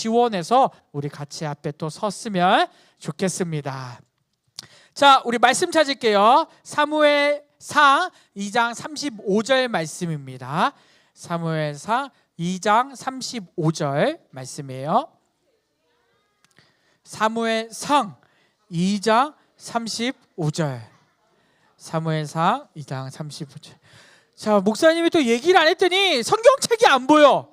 지원해서 우리 같이 앞에 또 섰으면 좋겠습니다. 자, 우리 말씀 찾을게요. 사무엘상 2장 35절 말씀입니다. 사무엘상 2장 35절 말씀이에요. 사무엘상 2장 35절. 사무엘상 2장 35절. 자, 목사님이 또 얘기를 안 했더니 성경책이 안 보여.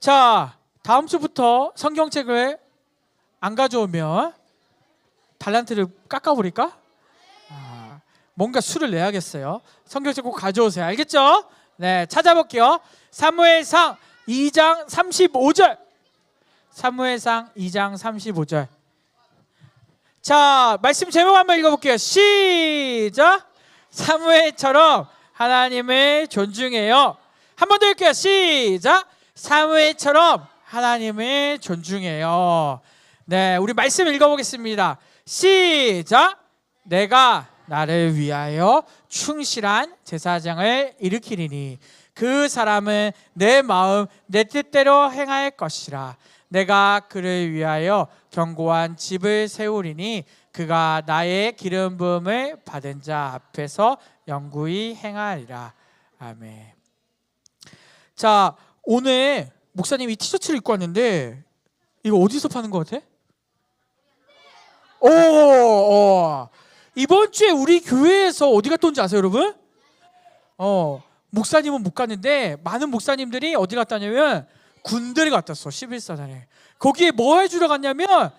자, 다음 주부터 성경책을 안 가져오면 달란트를 깎아버릴까? 아, 뭔가 수를 내야겠어요. 성경책 꼭 가져오세요. 알겠죠? 네, 찾아볼게요. 사무엘상 2장 35절. 사무엘상 2장 35절. 자, 말씀 제목 한번 읽어볼게요. 시작. 사무엘처럼 하나님을 존중해요. 한 번 더 읽게요. 시작. 사무엘처럼 하나님을 존중해요. 네, 우리 말씀 읽어보겠습니다. 시작. 내가 나를 위하여 충실한 제사장을 일으키리니 그 사람은 내 마음 내 뜻대로 행할 것이라. 내가 그를 위하여 견고한 집을 세우리니 그가 나의 기름 부음을 받은 자 앞에서 영구히 행하리라. 아멘. 자, 오늘 목사님 이 티셔츠를 입고 왔는데 이거 어디서 파는 것 같아? 오, 어. 이번 주에 우리 교회에서 어디 갔다 온지 아세요, 여러분? 어, 목사님은 못 갔는데 많은 목사님들이 어디 갔다 냐면 군대를 갔다 왔어, 11사단에. 거기에 뭐 해주러 갔냐면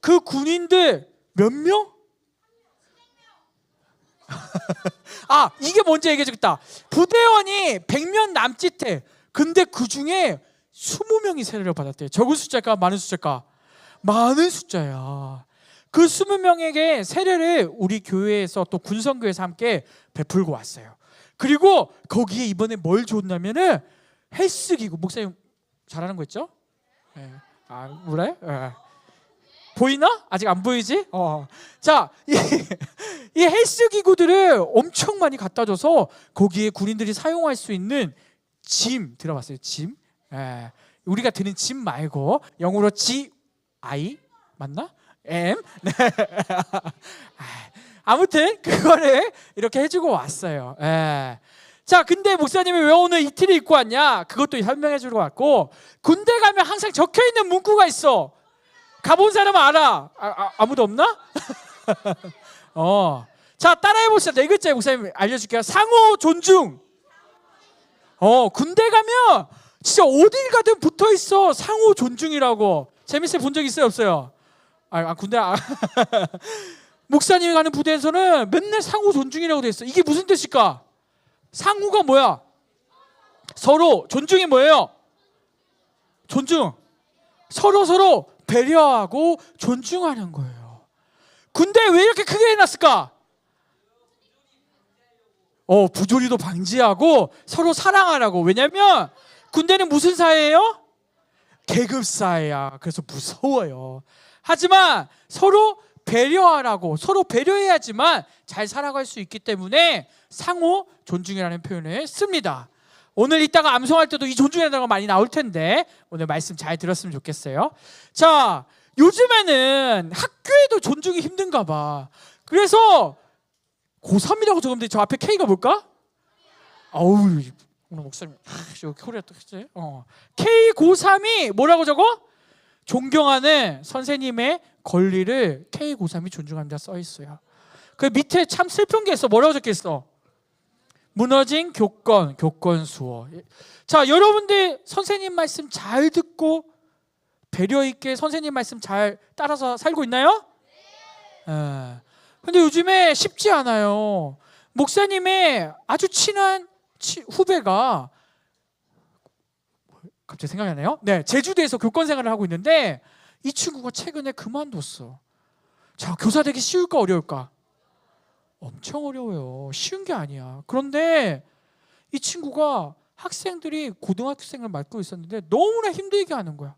그 군인들 몇 명? 아, 이게 먼저 얘기해 주겠다. 부대원이 100명 남짓해. 근데 그 중에 20명이 세례를 받았대요. 적은 숫자일까 많은 숫자일까? 많은 숫자야. 그 20명에게 세례를 우리 교회에서 또 군성교회에서 함께 베풀고 왔어요. 그리고 거기에 이번에 뭘 줬냐면은 헬스기구 목사님 잘하는 거 있죠? 예. 아 몰라요? 예. 보이나? 아직 안 보이지? 어. 자, 이, 이 헬스 기구들을 엄청 많이 갖다 줘서 거기에 군인들이 사용할 수 있는 짐 들어봤어요? 짐? 예. 우리가 드는 짐 말고 영어로 G I 맞나? M. 네. 아무튼 그거를 이렇게 해주고 왔어요. 예. 자, 근데 목사님이 왜 오늘 이틀을 입고 왔냐? 그것도 설명해 주러 왔고 군대 가면 항상 적혀 있는 문구가 있어. 가본 사람은 알아. 아, 아, 무도 없나? 어. 자, 따라해 봅시다. 네 글자에 목사님 알려줄게요. 상호 존중. 어, 군대 가면 진짜 어딜 가든 붙어 있어. 상호 존중이라고. 재밌어요? 본적 있어요? 없어요? 아, 아 군대 아. 목사님이 가는 부대에서는 맨날 상호 존중이라고 돼 있어. 이게 무슨 뜻일까? 상호가 뭐야? 서로 존중이 뭐예요? 존중. 서로 서로 배려하고 존중하는 거예요. 군대 왜 이렇게 크게 해놨을까? 어, 부조리도 방지하고 서로 사랑하라고. 왜냐면 군대는 무슨 사회예요? 계급 사회야. 그래서 무서워요. 하지만 서로 배려하라고 서로 배려해야지만 잘 살아갈 수 있기 때문에 상호 존중이라는 표현을 씁니다. 오늘 이따가 암송할 때도 이 존중이라는 거 많이 나올 텐데 오늘 말씀 잘 들었으면 좋겠어요. 자, 요즘에는 학교에도 존중이 힘든가 봐. 그래서 고3이라고 적으면 저 앞에 K가 뭘까? 아우 오늘 목사님 아, 코리아 또 했지? 어. K 고3이 뭐라고 적어? 존경하는 선생님의 권리를 K 고3이 존중합니다 써 있어요. 그 밑에 참 슬픈 게 있어. 뭐라고 적혀 있어? 무너진 교권, 교권 수호. 자, 여러분들 선생님 말씀 잘 듣고 배려 있게 선생님 말씀 잘 따라서 살고 있나요? 네. 근데 요즘에 쉽지 않아요. 목사님의 아주 친한 후배가 갑자기 생각이 나네요. 네, 제주도에서 교권 생활을 하고 있는데 이 친구가 최근에 그만뒀어. 자, 교사 되기 쉬울까 어려울까? 엄청 어려워요. 쉬운 게 아니야. 그런데 이 친구가 학생들이 고등학생을 맡고 있었는데 너무나 힘들게 하는 거야.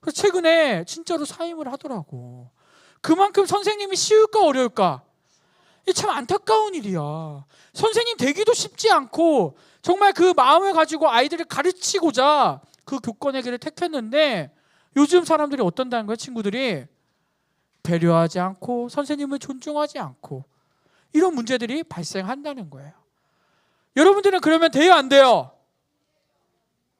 그래서 최근에 진짜로 사임을 하더라고. 그만큼 선생님이 쉬울까 어려울까? 이참 안타까운 일이야. 선생님 되기도 쉽지 않고 정말 그 마음을 가지고 아이들을 가르치고자 그 교권의 길을 택했는데 요즘 사람들이 어떤다는 거예요, 친구들이? 배려하지 않고 선생님을 존중하지 않고 이런 문제들이 발생한다는 거예요. 여러분들은 그러면 돼요, 안 돼요?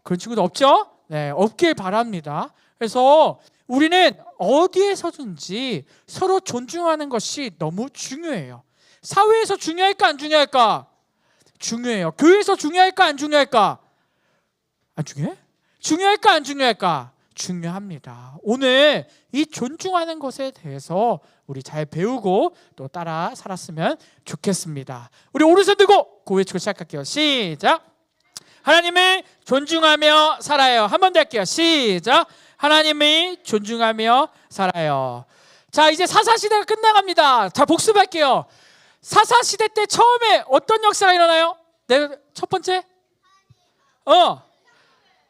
그런 친구도 없죠? 네, 없길 바랍니다. 그래서 우리는 어디에서든지 서로 존중하는 것이 너무 중요해요. 사회에서 중요할까 안 중요할까? 중요해요. 교회에서 중요할까 안 중요할까? 안 중요해? 중요할까 안 중요할까? 중요합니다. 오늘 이 존중하는 것에 대해서 우리 잘 배우고 또 따라 살았으면 좋겠습니다. 우리 오른손 들고 고외치고 시작할게요. 시작. 하나님을 존중하며 살아요. 한 번 더 할게요. 시작. 하나님을 존중하며 살아요. 자, 이제 사사 시대가 끝나갑니다. 자, 복습할게요. 사사 시대 때 처음에 어떤 역사가 일어나요? 네, 첫 번째? 어.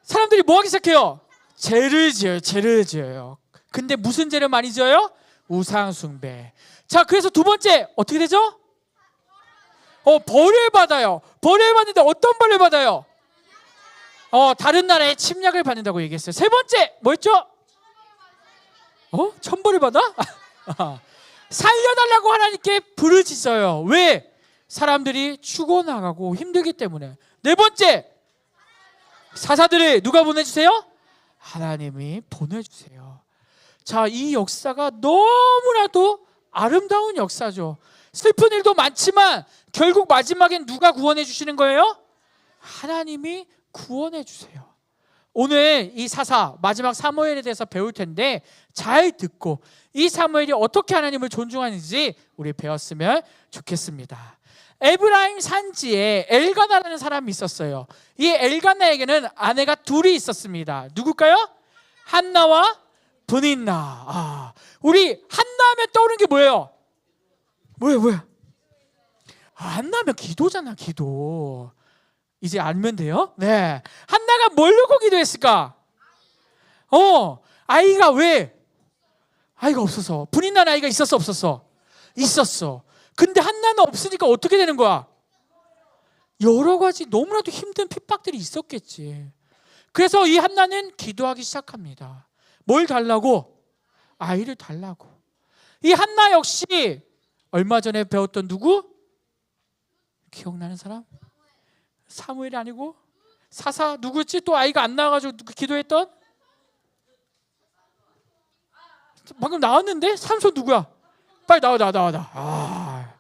사람들이 뭐 하기 시작해요? 죄를 지어요. 죄를 지어요. 근데 무슨 죄를 많이 지어요? 우상 숭배. 자, 그래서 두 번째 어떻게 되죠? 어, 벌을 받아요. 벌을 받는데 어떤 벌을 받아요? 어, 다른 나라의 침략을 받는다고 얘기했어요. 세 번째 뭐였죠? 어? 천벌을 받아? 살려달라고 하나님께 부르짖어요. 왜? 사람들이 죽어나가고 힘들기 때문에. 네 번째 사사들을 누가 보내주세요? 하나님이 보내주세요. 자, 이 역사가 너무나도 아름다운 역사죠. 슬픈 일도 많지만 결국 마지막엔 누가 구원해 주시는 거예요? 하나님이 구원해 주세요. 오늘 이 사사 마지막 사무엘에 대해서 배울 텐데 잘 듣고 이 사무엘이 어떻게 하나님을 존중하는지 우리 배웠으면 좋겠습니다. 에브라임 산지에 엘가나라는 사람이 있었어요. 이 엘가나에게는 아내가 둘이 있었습니다. 누굴까요? 한나와 분인나. 아, 우리 한나하면 떠오르는 게 뭐예요? 뭐예요, 뭐야? 아, 한나면 기도잖아, 기도. 이제 알면 돼요? 네. 한나가 뭘 놓고 기도했을까? 어, 아이가 왜? 아이가 없어서. 분인난 아이가 있었어, 없었어? 있었어. 근데 한나는 없으니까 어떻게 되는 거야? 여러 가지 너무나도 힘든 핍박들이 있었겠지. 그래서 이 한나는 기도하기 시작합니다. 뭘 달라고? 아이를 달라고. 이 한나 역시 얼마 전에 배웠던 누구? 기억나는 사람? 사무엘이 아니고 사사 누구지? 또 아이가 안 나와가지고 기도했던? 방금 나왔는데 삼손 누구야? 빨리 나와 나와 나와 나와. 아.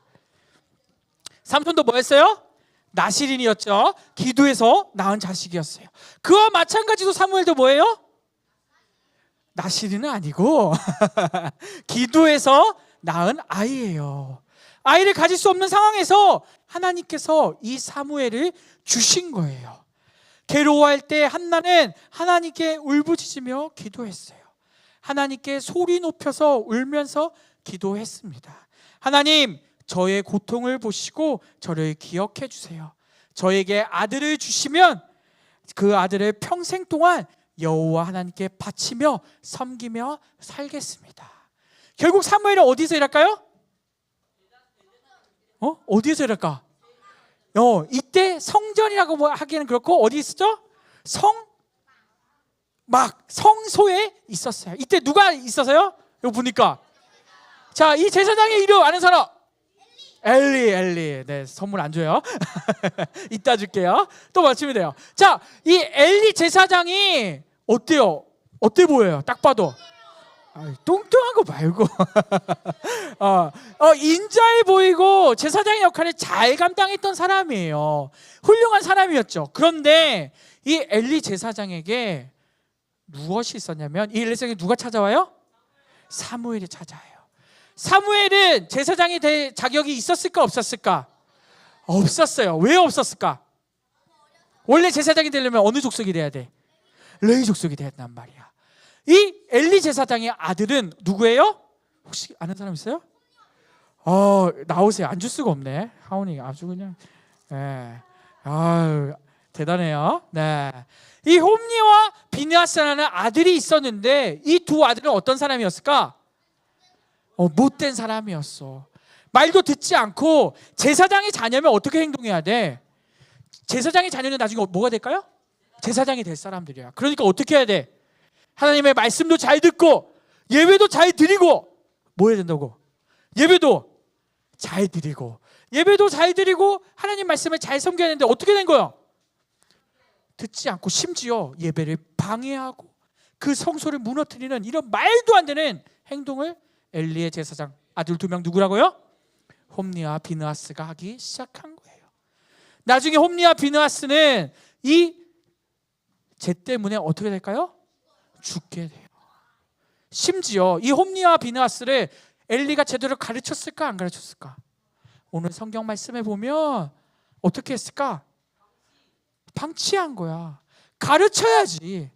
삼손도 뭐 했어요? 나시린이었죠. 기도해서 낳은 자식이었어요. 그와 마찬가지로 사무엘도 뭐예요? 나시린은 아니고 기도해서 낳은 아이예요. 아이를 가질 수 없는 상황에서 하나님께서 이 사무엘을 주신 거예요. 괴로워할 때 한나는 하나님께 울부짖으며 기도했어요. 하나님께 소리 높여서 울면서 기도했습니다. 하나님, 저의 고통을 보시고 저를 기억해 주세요. 저에게 아들을 주시면 그 아들을 평생 동안 여호와 하나님께 바치며 섬기며 살겠습니다. 결국 사무엘은 어디서 일할까요? 어? 어디에서 일할까? 어, 이때 성전이라고 뭐 하기에는 그렇고 어디 있었죠? 성, 막 성소에 있었어요. 이때 누가 있었어요? 이거 보니까 자, 이 제사장의 이름 아는 사람? 엘리, 엘리. 네, 선물 안 줘요. 이따 줄게요. 또 맞추면 돼요. 자, 이 엘리 제사장이 어때요? 어때 보여요? 딱 봐도. 아이, 뚱뚱한 거 말고 어, 어, 인자해 보이고 제사장의 역할을 잘 감당했던 사람이에요. 훌륭한 사람이었죠. 그런데 이 엘리 제사장에게 무엇이 있었냐면 이 제사장이 누가 찾아와요? 사무엘이 찾아와요. 사무엘은 제사장이 될 자격이 있었을까 없었을까? 없었어요. 왜 없었을까? 원래 제사장이 되려면 어느 족속이 돼야 돼? 레위 족속이 되었단 말이야. 이 엘리 제사장의 아들은 누구예요? 혹시 아는 사람 있어요? 어 나오세요. 안 줄 수가 없네. 하온이 아주 그냥 예. 아유 대단해요. 네. 이 홈리와 비니아스라는 아들이 있었는데 이 두 아들은 어떤 사람이었을까? 어, 못된 사람이었어. 말도 듣지 않고 제사장의 자녀면 어떻게 행동해야 돼? 제사장의 자녀는 나중에 뭐가 될까요? 제사장이 될 사람들이야. 그러니까 어떻게 해야 돼? 하나님의 말씀도 잘 듣고 예배도 잘 드리고 뭐 해야 된다고? 예배도 잘 드리고 예배도 잘 드리고 하나님 말씀을 잘 섬겨야 되는데 어떻게 된 거야? 듣지 않고 심지어 예배를 방해하고 그 성소를 무너뜨리는 이런 말도 안 되는 행동을 엘리의 제사장 아들 두 명 누구라고요? 홈리와 비느하스가 하기 시작한 거예요. 나중에 홈리와 비느하스는 이 죄 때문에 어떻게 될까요? 죽게 돼요. 심지어 이 홈리와 비느하스를 엘리가 제대로 가르쳤을까 안 가르쳤을까? 오늘 성경 말씀에 보면 어떻게 했을까? 방치한 거야. 가르쳐야지.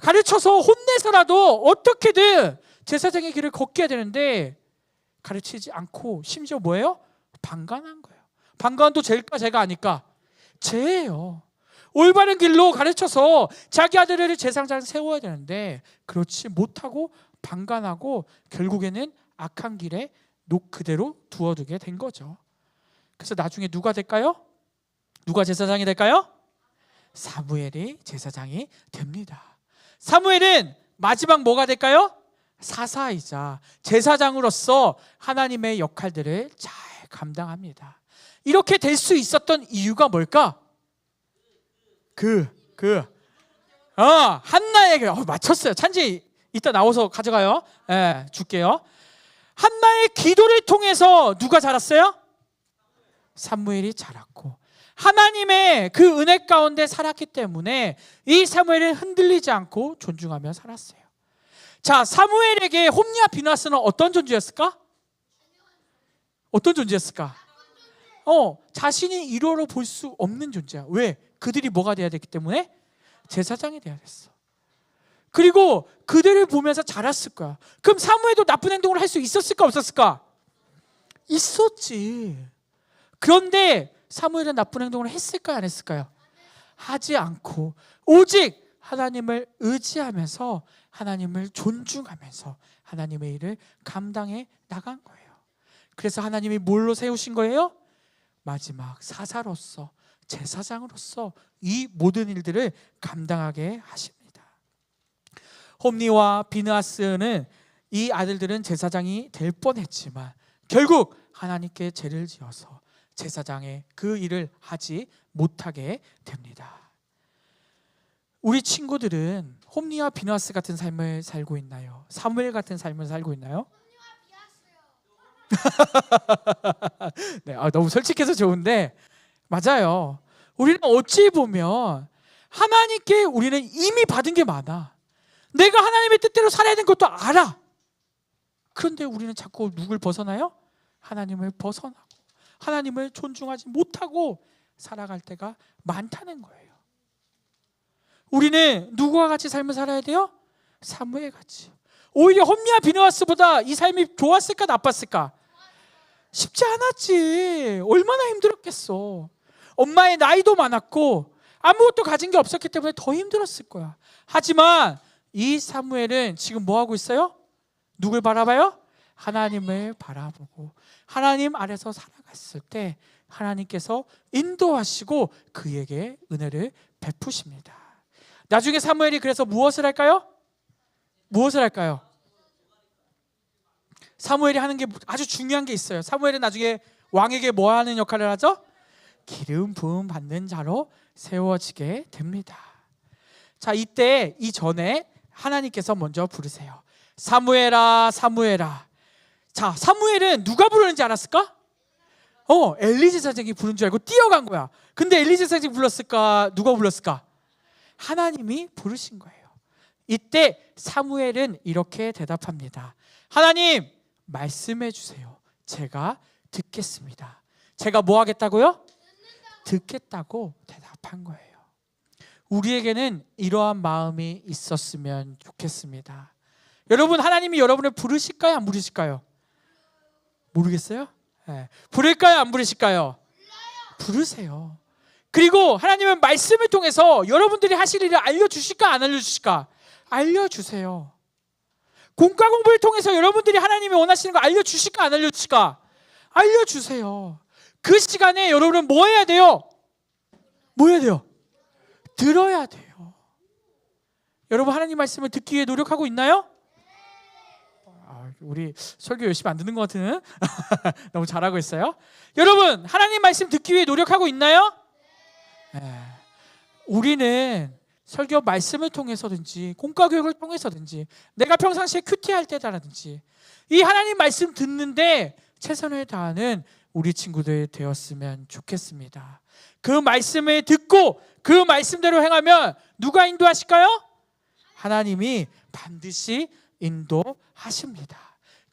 가르쳐서 혼내서라도 어떻게든 제사장의 길을 걷게 해야 되는데 가르치지 않고 심지어 뭐예요? 방관한 거예요. 방관도 죄일까 죄가 아닐까? 죄예요. 올바른 길로 가르쳐서 자기 아들을 제사장을 세워야 되는데 그렇지 못하고 방관하고 결국에는 악한 길에 녹 그대로 두어두게 된 거죠. 그래서 나중에 누가 될까요? 누가 제사장이 될까요? 사무엘이 제사장이 됩니다. 사무엘은 마지막 뭐가 될까요? 사사이자 제사장으로서 하나님의 역할들을 잘 감당합니다. 이렇게 될 수 있었던 이유가 뭘까? 그, 그, 어, 한나에게, 어, 맞췄어요. 찬지 이따 나와서 가져가요. 예, 줄게요. 한나의 기도를 통해서 누가 자랐어요? 사무엘이 자랐고 하나님의 그 은혜 가운데 살았기 때문에 이 사무엘은 흔들리지 않고 존중하며 살았어요. 자, 사무엘에게 홈리와 비나스는 어떤 존재였을까? 어떤 존재였을까? 어, 자신이 일호로 볼 수 없는 존재야. 왜? 그들이 뭐가 돼야 됐기 때문에 제사장이 돼야 됐어. 그리고 그들을 보면서 자랐을 거야. 그럼 사무엘도 나쁜 행동을 할 수 있었을까 없었을까? 있었지. 그런데 사무엘은 나쁜 행동을 했을까요, 안 했을까요? 하지 않고 오직 하나님을 의지하면서 하나님을 존중하면서 하나님의 일을 감당해 나간 거예요. 그래서 하나님이 뭘로 세우신 거예요? 마지막 사사로서 제사장으로서 이 모든 일들을 감당하게 하십니다. 홈니와 비느하스는 이 아들들은 제사장이 될 뻔했지만 결국 하나님께 죄를 지어서 제사장의 그 일을 하지 못하게 됩니다. 우리 친구들은 홈리와 비너스 같은 삶을 살고 있나요? 사무엘 같은 삶을 살고 있나요? 네, 아, 너무 솔직해서 좋은데 맞아요. 우리는 어찌 보면 하나님께 우리는 이미 받은 게 많아. 내가 하나님의 뜻대로 살아야 되는 것도 알아. 그런데 우리는 자꾸 누굴 벗어나요? 하나님을 벗어나고 하나님을 존중하지 못하고 살아갈 때가 많다는 거예요. 우리는 누구와 같이 삶을 살아야 돼요? 사무엘 같이. 오히려 홈리와 비느하스보다 이 삶이 좋았을까 나빴을까? 쉽지 않았지. 얼마나 힘들었겠어. 엄마의 나이도 많았고 아무것도 가진 게 없었기 때문에 더 힘들었을 거야. 하지만 이 사무엘은 지금 뭐 하고 있어요? 누굴 바라봐요? 하나님을 바라보고 하나님 아래서 살아 갔을 때 하나님께서 인도하시고 그에게 은혜를 베푸십니다. 나중에 사무엘이 그래서 무엇을 할까요? 무엇을 할까요? 사무엘이 하는 게 아주 중요한 게 있어요. 사무엘은 나중에 왕에게 뭐 하는 역할을 하죠? 기름 부음 받는 자로 세워지게 됩니다. 자, 이때 이 전에 하나님께서 먼저 부르세요. 사무엘아, 사무엘아. 자, 사무엘은 누가 부르는지 알았을까? 어, 엘리 제 사장이 부른 줄 알고 뛰어간 거야. 근데 엘리 제 사장이 불렀을까? 누가 불렀을까? 하나님이 부르신 거예요. 이때 사무엘은 이렇게 대답합니다. 하나님, 말씀해 주세요. 제가 듣겠습니다. 제가 뭐 하겠다고요? 듣겠다고 대답한 거예요. 우리에게는 이러한 마음이 있었으면 좋겠습니다. 여러분, 하나님이 여러분을 부르실까요? 안 부르실까요? 모르겠어요? 네. 부를까요? 안 부르실까요? 부르세요. 그리고 하나님은 말씀을 통해서 여러분들이 하실 일을 알려주실까? 안 알려주실까? 알려주세요. 공과 공부를 통해서 여러분들이 하나님이 원하시는 거 알려주실까? 안 알려주실까? 알려주세요. 그 시간에 여러분은 뭐 해야 돼요? 뭐 해야 돼요? 들어야 돼요. 여러분 하나님 말씀을 듣기 위해 노력하고 있나요? 아, 우리 설교 열심히 안 듣는 것 같은 너무 잘하고 있어요. 여러분 하나님 말씀 듣기 위해 노력하고 있나요? 네. 우리는 설교 말씀을 통해서든지 공과 교육을 통해서든지 내가 평상시에 큐티할 때다라든지 이 하나님 말씀 듣는데 최선을 다하는 우리 친구들 되었으면 좋겠습니다. 그 말씀을 듣고 그 말씀대로 행하면 누가 인도하실까요? 하나님이 반드시 인도하십니다.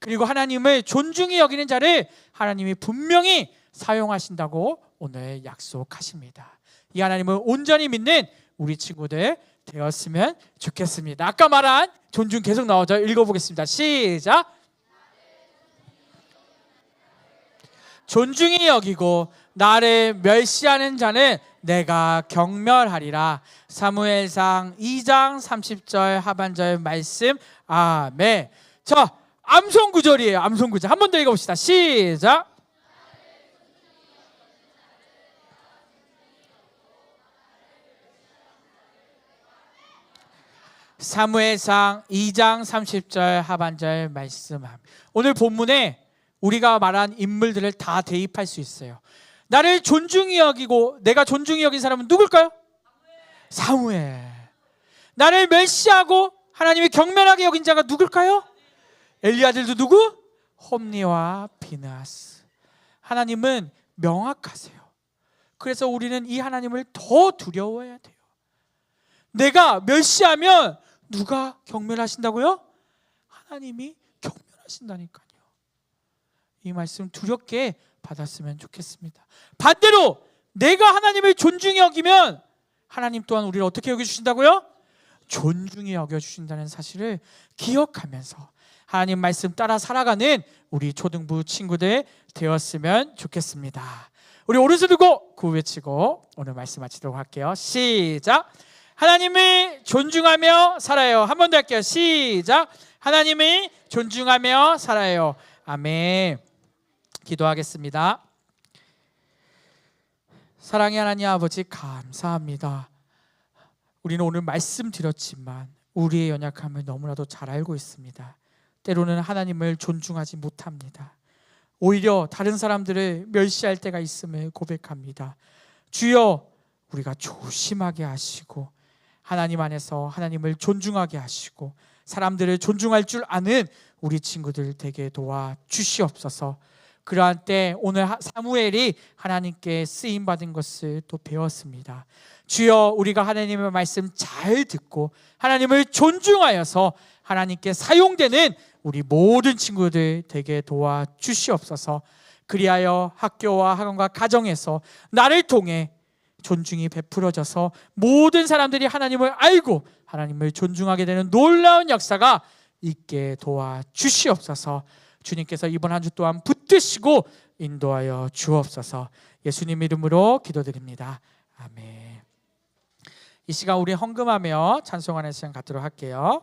그리고 하나님을 존중히 여기는 자를 하나님이 분명히 사용하신다고 오늘 약속하십니다. 이 하나님을 온전히 믿는 우리 친구들 되었으면 좋겠습니다. 아까 말한 존중 계속 나오죠. 읽어보겠습니다. 시작. 존중히 여기고 나를 멸시하는 자는 내가 경멸하리라. 사무엘상 2장 30절 하반절 말씀. 아멘. 자, 암송 구절이에요. 암송 구절. 한 번 더 읽어 봅시다. 시작. 사무엘상 2장 30절 하반절 말씀함. 오늘 본문에 우리가 말한 인물들을 다 대입할 수 있어요. 나를 존중히 여기고 내가 존중히 여긴 사람은 누굴까요? 사무엘. 나를 멸시하고 하나님이 경멸하게 여긴 자가 누굴까요? 엘리아들도 누구? 홈리와 비나스. 하나님은 명확하세요. 그래서 우리는 이 하나님을 더 두려워해야 돼요. 내가 멸시하면 누가 경멸하신다고요? 하나님이 경멸하신다니까요. 이 말씀 두렵게 받았으면 좋겠습니다. 반대로 내가 하나님을 존중히 여기면 하나님 또한 우리를 어떻게 여겨 주신다고요? 존중히 여겨 주신다는 사실을 기억하면서 하나님 말씀 따라 살아가는 우리 초등부 친구들 되었으면 좋겠습니다. 우리 오른손 들고 구호 외치고 오늘 말씀 마치도록 할게요. 시작. 하나님을 존중하며 살아요. 한 번 더 할게요. 시작. 하나님을 존중하며 살아요. 아멘. 기도하겠습니다. 사랑의 하나님 아버지 감사합니다. 우리는 오늘 말씀드렸지만 우리의 연약함을 너무나도 잘 알고 있습니다. 때로는 하나님을 존중하지 못합니다. 오히려 다른 사람들을 멸시할 때가 있음을 고백합니다. 주여 우리가 조심하게 하시고 하나님 안에서 하나님을 존중하게 하시고 사람들을 존중할 줄 아는 우리 친구들 되게 도와 주시옵소서. 그러한 때 오늘 사무엘이 하나님께 쓰임 받은 것을 또 배웠습니다. 주여 우리가 하나님의 말씀 잘 듣고 하나님을 존중하여서 하나님께 사용되는 우리 모든 친구들 되게 도와 주시옵소서. 그리하여 학교와 학원과 가정에서 나를 통해 존중이 베풀어져서 모든 사람들이 하나님을 알고 하나님을 존중하게 되는 놀라운 역사가 있게 도와 주시옵소서. 주님께서 이번 한 주 또한 붙드시고 인도하여 주옵소서. 예수님 이름으로 기도드립니다. 아멘. 이 시간 우리 헌금하며 찬송하는 시간 갖도록 할게요.